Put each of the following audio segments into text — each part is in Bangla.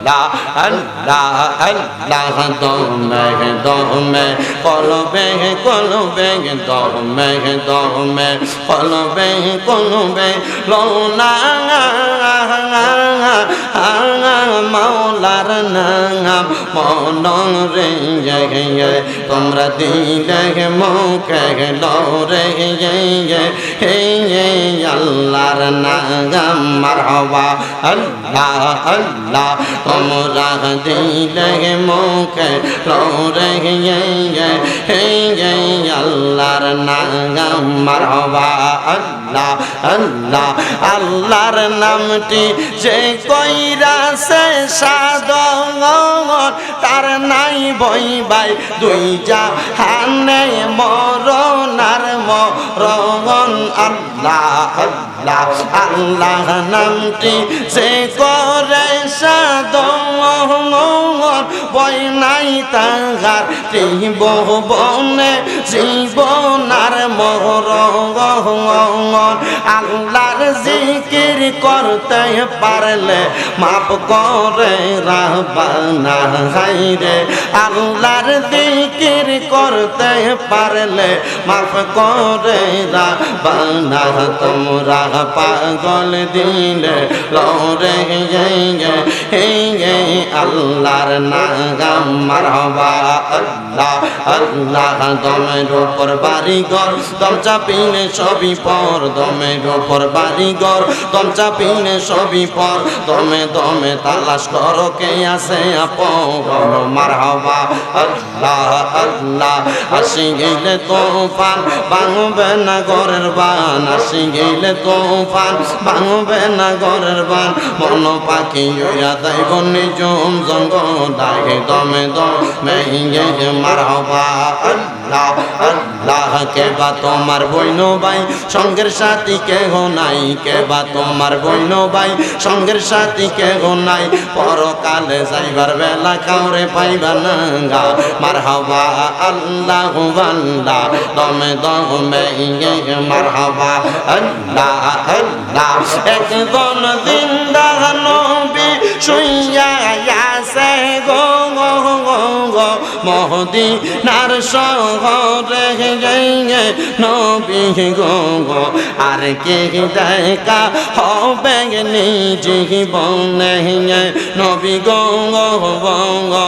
আল্লাহ আল্লাহ দমে দমে কলবে কলবে দমে দমে কলবে কলবে লোনা মাওলার নাম মন রে তোমরা দিলে মুখে লরে হে আল্লাহর নাম মারহাবা আল্লাহ আল্লাহ তোমরা দিলে মুখে লরে হে আল্লাহর নাম अल्लाह আল্লাহ আল্লাহ আল্লাহর নামটি যে বই বাই দুই যা হানে মরনার মরণ। আল্লাহ আল্লাহ আল্লাহ নামটি যে করে সাদন বই নাই তাহার বনে জীবনার মরণ আল্লাহর জিকির করতে পারলে মাপ করে রাহবানা হাইরে আল্লাহর জিকির করতে পারলে মাপ করে রাহবানা, তোমরা পাগল দিলে লরে হে। আল্লাহর নাম মারহাবা, আল্লাহ আল্লাহ, দমের উপর বাড়ি ঘর, দম চাপিলে সবই পর, দমের উপর বাড়ি ঘর, দম চাপিলে সবই পর, দমে দমে তালাশ করো কে আছে আপন, মারহাবা, আল্লাহ আল্লাহ, আসি গেলে তোফান, ভাঙবে না ঘরের বান, আসি গেলে তোফান, ভাঙবে না ঘরের বান, মন পাখি ইয়া দাইব নিজম জঙ্গ ডাকে দমে দমে মারহাবা আল্লাহ আল্লাহ কে বা তোমার বইন ভাই সঙ্গের সাথী কে গো নাই কে বা তোমার বইন ভাই সঙ্গের সাথী কে গো নাই, পরকালে যাইবার বেলা কাউরে পাইবা না গা। আল্লাহ আল্লাহ দমে দমে মার হবা আল্লাহ আল্লাহ। একজন জিন্দা নবী শুইয়া আছে গো গো গো মহদি নার শহরে গে নবী গো গো আর কে দেখা হবে নিজ জীবনে নবী গো গো গো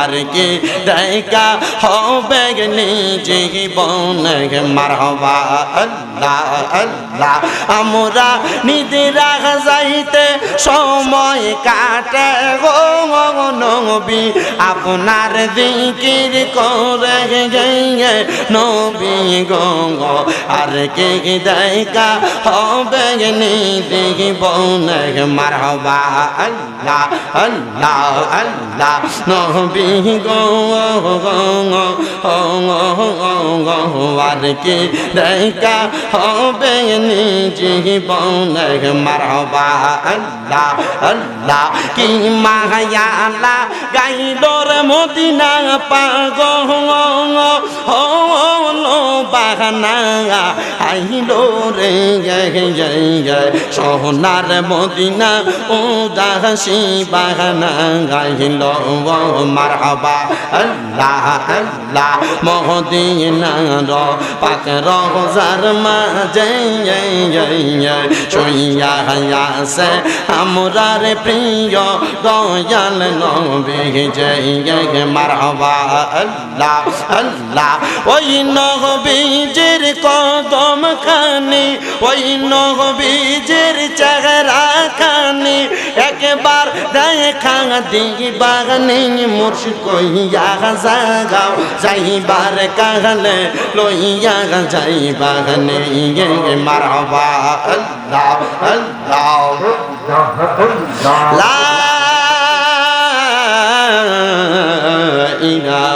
আর কে দেখা হবে নিজ জীবনে মারহবা আল্লাহ আল্লাহ আমরা নিদিরা যাইতে সময় কাটে গো নবী। আপনার দিকির করে গে নবী গো। আর কে দেখা হবে নিদিব মারহবা আল্লাহ আল্লাহ আল্লাহ। নবী গো, আর কে দেখা হবে জীবন মারবা আল্লাহ। আল্লাহ কি মায়ালা গাইলোর মদিনা পাগ রে সোনার মদিনা ও দাসী বাহানা মারহাবা। আল্লাহ আল্লাহ, মহদিনার পাক রোজার মাঝে শুইয়া আছে আমরার প্রিয় দয়াল নবী, জয় আল্লাহ আল্লাহ, ওই নবীজির কদম খানি, ওই নবীজির চেহারা খানি। একবার দেখা দিবাগনি মুর্শিদ কইয়া জাগাও, যাইবার কাহলে লইয়া যাইবাগনি মারহাবা। আল্লাহ আল্লাহ। লা ইলাহা